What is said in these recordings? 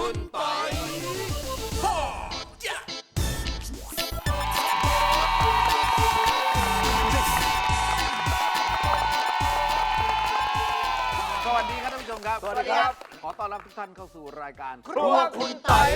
คุณปอยสวัสดีครับท่านผู้ชมครับ สวัสดีครับ ขอต้อนรับทุกท่านเข้าสู่รายการ ครัวคุณต่อย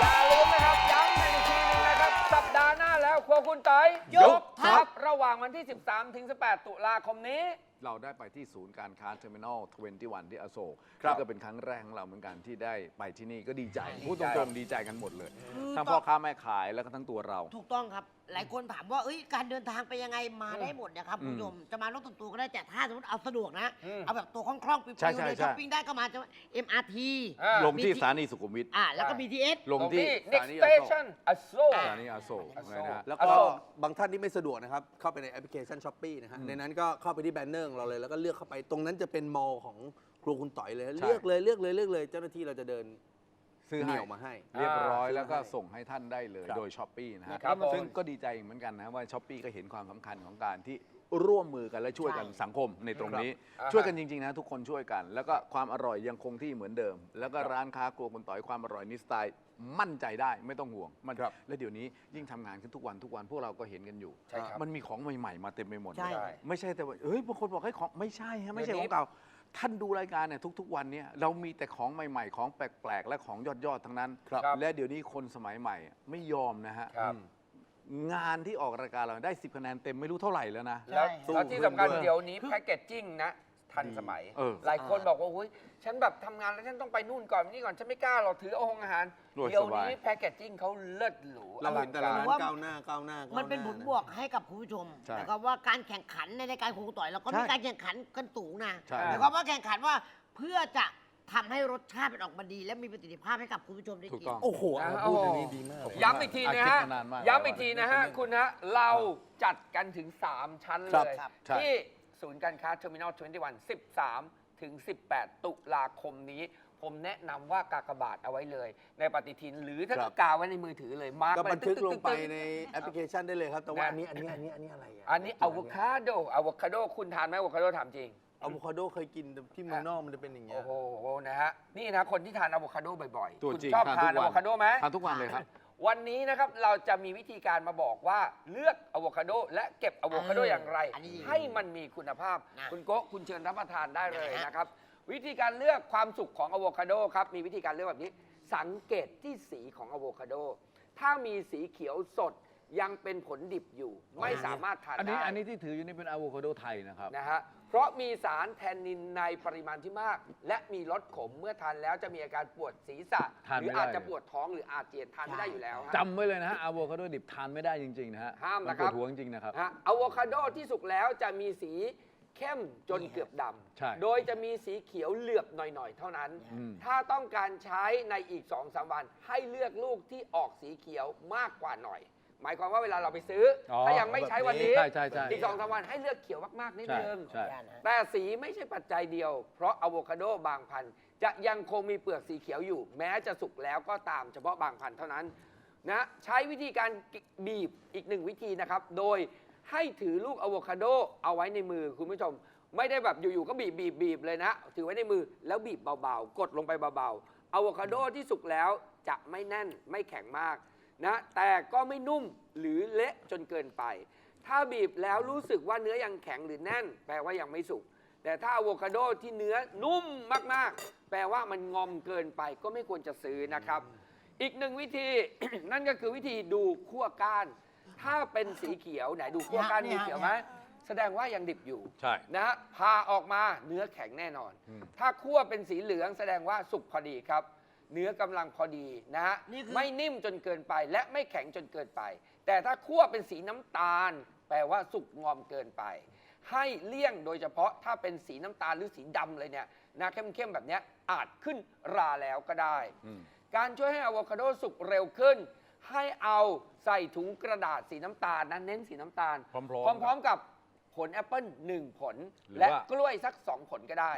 อย่าลืมนะครับ ย้ำกันอีกทีหนึงนะครับ สัปดาห์หน้าแล้วครัวคุณต๋อยยกทัพ ระหว่างวันที่ 13 ถึง 18 ตุลาคมนี้ เราได้ไปที่ศูนย์การค้าเทอร์มินอล21 ที่อโศกครับนี่ก็เป็นครั้งแรกของเราเหมือนกันที่ได้ไปที่นี่ก็ดีใจพูดตรงๆดีใจกันหมดเลยทั้งพ่อค้าแม่ขายแล้วก็ทั้งตัวเรา ถูกต้องครับ หลายคนถามว่าเอ้ยการเดินทางไปยังไงมาได้หมดนะครับอืมคุณผู้ชมจะมารถส่วนตัวก็ได้แต่ถ้าสมมติเอาสะดวกนะ อืมเอาแบบตัวคล่องๆปิวใช่ๆใช่เลยใช่ช้อปปิ้งได้ก็มาจะ MRT อ่า ลงที่สถานีสุขุมวิทอ่าแล้วก็ใช่ BTS ลงที่ next สถานี station อโศก สถานีอโศกนะฮะแล้วอก็โศกบางท่านที่ไม่สะดวกนะครับ เข้าไปในแอปพลิเคชันช้อปปีนะฮะอืมในนั้นก็เข้าไปที่แบนเนอร์ของเราเลยแล้วก็เลือกเข้าไปตรงนั้นจะเป็นมอลล์ของครัวคุณต่อยเลยใช่เลือกเลยเลือกเลยเลือกเลยเจ้าหน้าที่เราจะเดิน ซื้อเหให้ นียวมาให้ เรียบร้อยอ่าแล้วก็ซื้อให้ส่งให้ท่านได้เลยครับโดยช้อปปี้นะฮะครับผม ซึ่งก็ดีใจเหมือนกันนะว่าช้อปปี้ก็เห็นความสำคัญของการที่ร่วมมือกันและช่วยกันใช่สังคมในตรงนี้ ครับช่วยกันจริง ๆ นะทุกคนช่วยกัน แล้วก็ความอร่อยยังคงที่เหมือนเดิม แล้วก็ร้านค้าครัวคุณต่อยความอร่อยนี่สไตล์มั่นใจได้ไม่ต้องห่วงมันครับและเดี๋ยวนี้ยิ่งทำงานขึ้นทุกวันทุกวันพวกเราก็เห็นกันอยู่ ใช่ครับ มันมีของใหม่ๆ มาเต็มไปหมด ใช่เลยไม่ใช่แต่ว่าเฮ้ยบางคนบอกให้ของไม่ใช่ฮะไม่ใช่เดี๋ขยวนี้องเก่า ท่านดูรายการเนี่ยทุกๆวันเนี่ยเรามีแต่ของใหม่ๆ ของแปลกๆ และของยอดๆ ทั้งนั้น ครับและเดี๋ยวนี้คนสมัยใหม่ไม่ยอมนะฮะครับ งานที่ออกรายการเราได้ 10คะแนนเต็มไม่รู้เท่าไหร่แล้วนะ แล้วใช่แล้วที่สำคัญสู้เดี๋ยวนี้แพคเกจจิ้งนะ ทันสมัย เออหลายคนบอกว่าอุ้ยฉันแบบทำงานแล้วฉันต้องไปนู่นก่อนนี่ก่อนฉันไม่กล้าหรอกถือเอาหงอาหารรวยเดี๋ยวสบาย นี้แพคเกจจิ้งเขาเลิศหรูเราเห็นแต่ละอร้านงกก้าวหน้าก้าวหน้าก้าวหา มันเป็นผลบวกให้กับคุณผู้ชมใช่นะครับว่าการแข่งขันในรายการครูต่อยเราก็ใช่มีการแข่งขันกันสูงนะใช่ หมายความว่าแข่งขันว่าเพื่อจะทำให้รสชาติมันออกมาดี และมีประสิทธิภาพให้กับคุณผู้ชมได้ถูกกิน ต้อง โอ้โหเอาพูดอย่างนี้ดีมากเลย ย้ำอีกทีนะฮะ อาทิตย์ละนานมากย้ำอีกทีนะฮะ คุณฮะ เราจัดกันถึง 3 ชั้นครับเลยครับใช่ที่ ศูนย์การค้าเทอร์มินอล21 13 ถึง 18 ตุลาคมนี้ ผมแนะนำว่ากากบาทเอาไว้เลย ในปฏิทินหรือถ้าครับ กาไว้ในมือถือเลยมาร์กก็ไว้บันทึกลงไปตึ๊ดๆๆในแอปพลิเคชันได้เลยครับ แต่ว่านะอันนี้อันนี้อันนี้อันนี้อะไรอะอันนี้อะโวคาโดอะโวคาโดคุณทานไหมอะโวคาโดถามจริง อะโวคาโดเคยกินแต่ที่เมืองนอกมันจะเป็นอย่างเงี้ย โอ้โหนะฮะ นี่นะคนที่ทานอะโวคาโดบ่อยๆ ตัวคุณจริงชอบทานทานทุกวัน อะโวคาโดไหมทานทุกวันเลยครับ วันนี้นะครับเราจะมีวิธีการมาบอกว่าเลือกอะโวคาโดและเก็บอะโวคาโดเอออย่างไร อันนี้ให้มันมีคุณภาพ นะคุณโกะคุณเชิญรับประทานได้เลยนะฮะ นะครับ วิธีการเลือกความสุกของอะโวคาโดครับมีวิธีการเลือกแบบนี้ สังเกตที่สีของอะโวคาโดถ้ามีสีเขียวสดยังเป็นผลดิบอยู่ ไม่สามารถทานอันนี้ได้อันนี้ที่ถืออยู่นี่เป็นอะโวคาโดไทยนะครับ นะฮะ เพราะมีสารแทนนินในปริมาณที่มาก และมีรสขมเมื่อทานแล้วจะมีอาการปวดศีรษะ ทานหไม่รือได้ อาจจะปวดท้องหรืออาเจียนทานไม่ได้อยู่แล้วฮะ จำไว้เลยนะฮะอะโวคาโดดิบทานไม่ได้จริง ๆ นะฮะห้ามมันะปครัวบดหัวจริงๆนะครับ ฮะอะโวคาโดที่สุกแล้วจะมีสีเข้มจนเกือบดใช่ำ โดยจะมีสีเขียวเหลือบหน่อยๆ เท่านั้น อืม ถ้าต้องการใช้ในอีก2อสวัน ให้เลือกลูกที่ออกสีเขียวมากกว่าหน่อย หมายความว่าเวลาเราไปซื้อออถ้ายังไม่ใช้วันนี้ ใช่ใช่ใช่อีกสองสามวันให้เลือกเขียวมาก ๆ นิดใช่นึง ใช่แต่สีไม่ใช่ปัจจัยเดียว เพราะอะโวคาโดบางพันธุ์จะยังคงมีเปลือกสีเขียวอยู่ แม้จะสุกแล้วก็ตามเฉพาะบางพันธุ์เท่านั้นนะใช้วิธีการบีบอีกหนึ่งวิธีนะครับ โดยให้ถือลูกอะโวคาโดเอาไว้ในมือคุณผู้ชม ไม่ได้แบบอยู่ ๆ ก็บีบบีบบีบเลยนะ ถือไว้ในมือแล้วบีบเบา ๆ กดลงไปเบา ๆอะโวคาโดที่สุกแล้วจะไม่แน่นไม่แข็งมาก นะแต่ก็ไม่นุ่มหรือเละจนเกินไป ถ้าบีบแล้วรู้สึกว่าเนื้อยังแข็งหรือแน่น แปลว่ายังไม่สุก แต่ถ้าอะโวคาโดที่เนื้อนุ่มมากๆ แปลว่ามันงอมเกินไปก็ไม่ควรจะซื้อนะครับ อีกหนึ่งวิธี นั่นก็คือวิธีดูขั้วก้าน ถ้าเป็นสีเขียวไหนดูขั้วก้านเนี่มียเขียวไหมแสดงว่ายังดิบอยู่ใช่นะฮะพาออกมาเนื้อแข็งแน่นอนอืมถ้าคั่วเป็นสีเหลืองแสดงว่าสุกพอดีครับ เนื้อกำลังพอดีนะฮะนี่คือ ไม่นิ่มจนเกินไปและไม่แข็งจนเกินไป แต่ถ้าคั่วเป็นสีน้ำตาล แปลว่าสุกงอมเกินไป ให้เลี่ยงโดยเฉพาะถ้าเป็นสีน้ำตาลหรือสีดำเลยเนี่ยนะเข้มๆแบบเนี้ยอาจขึ้นราแล้วก็ได้ อืม การช่วยให้อะโวคาโดสุกเร็วขึ้น ให้เอาใส่ถุงกระดาษสีน้ำตาลนั้นเน้นสีน้ำตาล พร้อมๆพร้อมๆกับผลแอปเปิล1ผล หรือและว่า กล้วยสัก 2 ผลก็ได้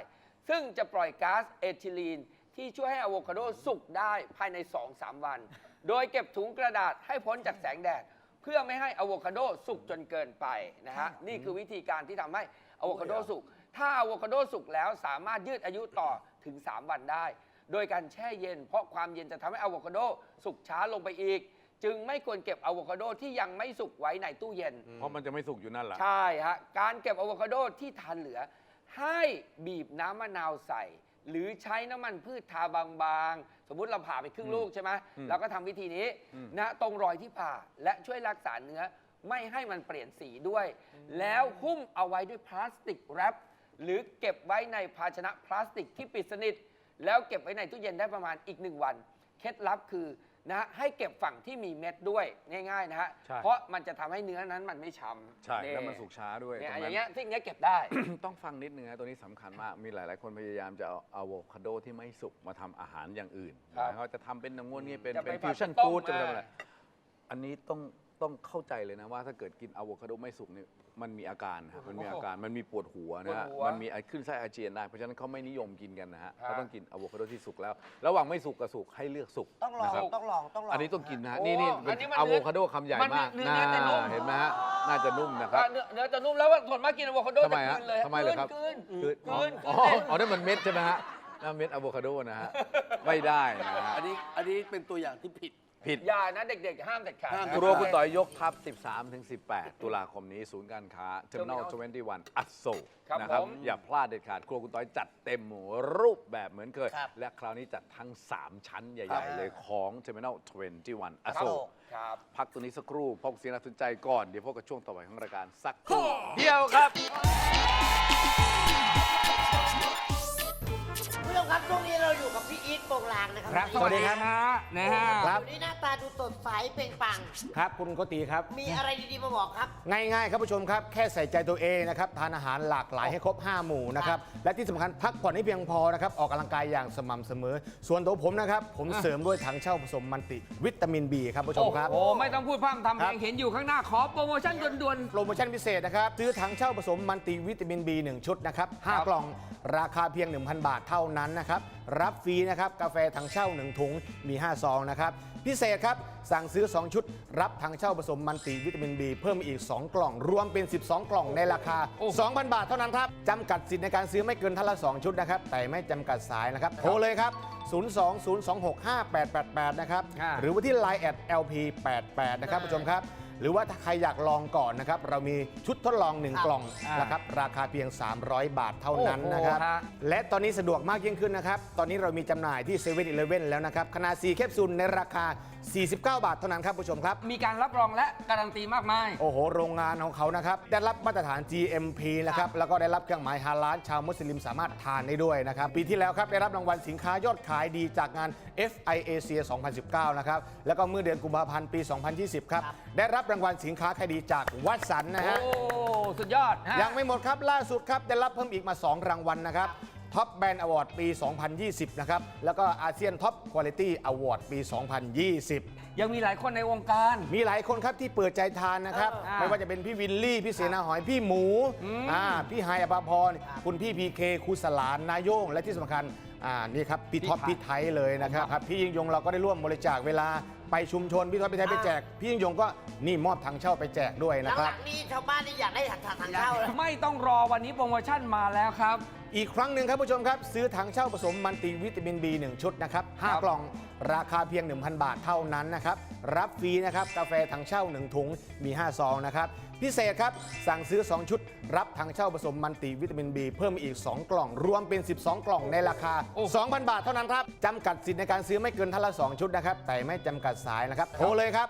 ซึ่งจะปล่อยก๊าซเอทิลีน ที่ช่วยให้อะโวคาโดสุกได้ภายใน 2-3 วัน โดยเก็บถุงกระดาษให้พ้นจากแสงแดด เพื่อไม่ให้อะโวคาโดสุกจนเกินไปนะฮะนี่คือวิธีการที่ทำให้อะโวคาโดสุกถ้าอะโวคาโดสุกแล้วสามารถยืดอายุต่อถึง 3 วันได้ โดยการแช่เย็น เพราะความเย็นจะทำให้อะโวคาโดสุกช้าลงไปอีก จึงไม่ควรเก็บอะโวคาโดที่ยังไม่สุกไว้ในตู้เย็น เพราะมันจะไม่สุกอยู่นั่นแหละ ใช่ฮะ การเก็บอะโวคาโดที่ทานเหลือ ให้บีบน้ำมะนาวใส่ หรือใช้น้ำมันพืชทาบางๆ สมมุติเราผ่าไปครึ่งลูกใช่ไหมอืมเราก็ทำวิธีนี้อืมนะตรงรอยที่ผ่าและช่วยรักษาเนื้อไม่ให้มันเปลี่ยนสีด้วย แล้วหุ้มเอาไว้ด้วยพลาสติกแรปหรือเก็บไว้ในภาชนะพลาสติกที่ปิดสนิท แล้วเก็บไว้ในตู้เย็นได้ประมาณอีกหนึ่งวัน เคล็ดลับคือ นะฮะให้เก็บฝั่งที่มีเม็ดด้วยง่ายๆนะฮะใช่ เพราะมันจะทำให้เนื้อนั้นมันไม่ช้ำใช่นี่แล้วมันสุกช้าด้วยเนี่ยตรงอนั้ย่านงเงี้ยสิ่งเนี้ยเก็บได้ ต้องฟังนิดนึงนะตัวนี้สำคัญมาก มีหลาย ๆ คนพยายามจะเอาอะโวคาโดที่ไม่สุกมาทำอาหารอย่างอื่นครับนะเขาจะทำเป็นอย่างงู้นนี่เป็นจะไปเป็นผัฟิดวชั่นต้มฟู้ดจะเป็นอ่าอะไรอันนี้ต้อง ต้องเข้าใจเลยนะว่าถ้าเกิดกินอะโวคาโดไม่สุกเนี่ยมันมีอาการนะมันมีอาการมันมีปวดหัวนะฮะปวดหัวมันมีไอขึ้นไส้อาเจียนได้เพราะฉะนั้นเขาไม่นิยมกินกันนะฮะฮะเขาต้องกินอะโวคาโดที่สุกแล้ว ระหว่างไม่สุกกับสุกให้เลือกสุกต้องลองนะครับต้องลองต้องลองอันนี้ต้องกินนะฮะโอ้นี่นี่อันนี้มันอะโวคาโดคำใหญ่มันมากเนื้อเนื้อจะนุ่ม เห็นไหมฮะน่าจะนุ่มนะครับ เนื้อเนื้อจะนุ่มแล้วว่าส่วนมากกินอะโวคาโดทำไมจะฮะกลืนเลยทำไมเหรอครับ กลืนคือกลืนอ๋ออ๋อนั่นมันเม็ดใช่ไหมฮะนั่นเม็ดอะโวคาโดนะฮะไม่ได้นะฮะ อันนี้อันนี้เป็นตัวอย่างที่ผิด ผิด อย่านะเด็กๆ ห้ามเด็ดขาดห้ามครัวคุณต่อยยกทัพ 13 ถึง 18 ตุลาคมนี้ศูนย์การค้า Terminal 21 อัศโศกครับนะครับผม อย่าพลาดเด็ดขาด ครัวคุณต่อยจัดเต็มรูปแบบเหมือนเคย ครับและคราวนี้จัดทั้ง 3 ชั้นใหครัญ่บๆเลยของ Terminal 21 อัศครับโศกครับ พักตัวนี้สักครู่พบกับสิ่งน่าสนใจก่อน เดี๋ยวพบกับช่วงต่อไปของรายการสักครู่เดียวครับคุณ ผู้ชมครับช่วงนี้เราอยู่กับพี่อีทโปงลางนะครัครับสวัสดีครับนะฮะครับวันนี้หน้าตาดูสดใสเปล่งปลั่งครับคุณโกติครับ มีอะไรดีๆมาบอกครับ ง่ายๆ ครับผู้ชมครับ แค่ใส่ใจตัวเองนะครับ ทานอาหารหลากหลายให้ครบ 5 หมู่นะครับ และที่สำคัญพักผ่อนให้เพียงพอนะครับ ออกกำลังกายอย่างสม่ำเสมอ ส่วนตัวผมนะครับ ผมเสริมด้วยถังเช่าผสมมันติวิตามิน B ครับผู้ชมครับโอ้โหไม่ต้องพูดพร่ำทำเพครัลบงเห็นอยู่ข้างหน้าขอโปรโมชั่นด่วน โปรโมชั่นพิเศษนะครับ ซื้อถังเช่าผสมมันติวิตามิน B 1 ชุดนะครับ ครับ 5 กล่องราคาเพียง 1,000 บาทเท่านั้นนะครับ รับฟรีนะครับกาแฟถังเช่า 1 ถุงมี 5 ซองนะครับ พิเศษครับ สั่งซื้อ 2 ชุด รับถังเช่าผสมมันติวิตามิน B เพิ่มอีก 2 กล่อง รวมเป็น 12 กล่องในราคา 2,000 บาทเท่านั้นครับจำกัดสิทธิ์ในการซื้อไม่เกินท่านละ 2 ชุดนะครับ แต่ไม่จำกัดสายนะครับโทรเลยครับ020265888 นะครับอ่าหรือว่าที่ Line at lp88 นะครับผู้ชมครับหรือว่าถ้าใครอยากลองก่อนนะครับ เรามีชุดทดลอง 1 กล่องอ่านนะครับราคาเพียง 300 บาทเท่านั้นโอ้โหนะครับฮะและตอนนี้สะดวกมากยิ่งขึ้นนะครับ ตอนนี้เรามีจำหน่ายที่7 e เ e ่ e อแล้วนะครับขนาด4แคปซูลในราคา 49 บาทเท่านั้นครับผู้ชมครับๆมีการรับรองและการันตีมากมาย โอ้โห โรงงานของเขานะครับ ได้รับมาตรฐาน GMP นะครับ แล้วก็ได้รับเครื่องหมายฮาลาลชาวมุสลิมสามารถทานได้ด้วยนะครับ ปีที่แล้วครับ ได้รับรางวัลสินค้ายอดขายดีจากงาน FIAC 2019 นะครับ แล้วก็เมื่อเดือนกุมภาพันธ์ปี 2020 ครับ ได้รับรางวัลสินค้าขายดีจากวัดสันนะโอ้ฮะสุดยอดฮะยังไม่หมดครับ ล่าสุดครับ ได้รับเพิ่มอีกมา 2 รางวัลนะครับ ท็อปแบรนด์อวอร์ดปี 2020 นะครับ แล้วก็อาเซียนท็อปคุณภาพอวอร์ดปี 2020 ยังมีหลายคนในวงการ มีหลายคนครับที่เปิดใจทานนะครับอ่าไม่ว่าจะเป็นพี่วิลลี่ พี่เสนาหอย พี่หมูอ่าพี่ไฮอภาพร คุณพี่พีเคครูสลานนายโยง และที่สำคัญอ่านี่ครับพี่ท็อปพี่พี่ไทไทยยเลยนะครับครับพี่ยิ่งยงเราก็ได้ร่วมบริจาคเวลา ไปชุมชนพี่ท็อปพี่ไทยไปแจก พี่ยิ่งยงก็นี่มอบถังเช่าไปแจกด้วยนะคหรัลับงๆนี้ชาวบ้านนี่อยากได้ถังถังเช่าแล้ว ไม่ต้องรอวันนี้โปรโมชั่นมาแล้วครับ อีกครั้งหนึ่งครับผู้ชมครับ ซื้อถังเช่าผสมมันติวิตามิน B 1 ชุดนะครับ ครับ 5 กล่อง ราคาเพียง 1,000 บาทเท่านั้นนะครับ รับฟรีนะครับกาแฟถังเช่า 1 ถุงมี 5 ซองนะครับ พิเศษครับ สั่งซื้อ 2 ชุด รับถังเช่าผสมมันติวิตามิน B เพิ่มอีก 2 กล่อง รวมเป็น 12 กล่องในราคาโอ้2,000 บาทเท่านั้นครับจำกัดสิทธิ์ในการซื้อไม่เกินท่านละ 2 ชุดนะครับ แต่ไม่จำกัดสายนะครับโทรเลยครับ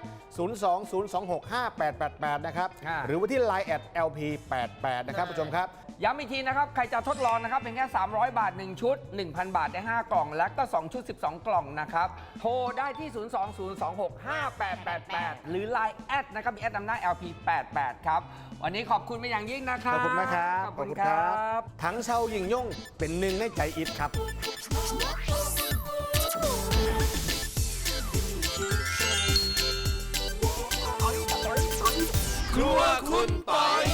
020265888 นะครับอ่าหรือว่าที่ Line at lp88 นะครับผู้ชมครับ ย้ำอีกทีนะครับ ใครจะทดลองนะครับเป็นแค่ 300 บาท 1 ชุด 1,000 บาทได้ 5 กล่อง และก็ 2 ชุด 12 กล่องนะครับ โทรได้ที่ 020265888 หรือ Line แอดนะครับมีแอดนำหน้า LP88 ครับ วันนี้ขอบคุณเป็นอย่างยิ่งนะคขรับอบคุณนะครับขอบคุณครับ ทั้งเชาหญิงย่งเป็นหนึ่งในใจอิดครับ ครัวคุณต่อย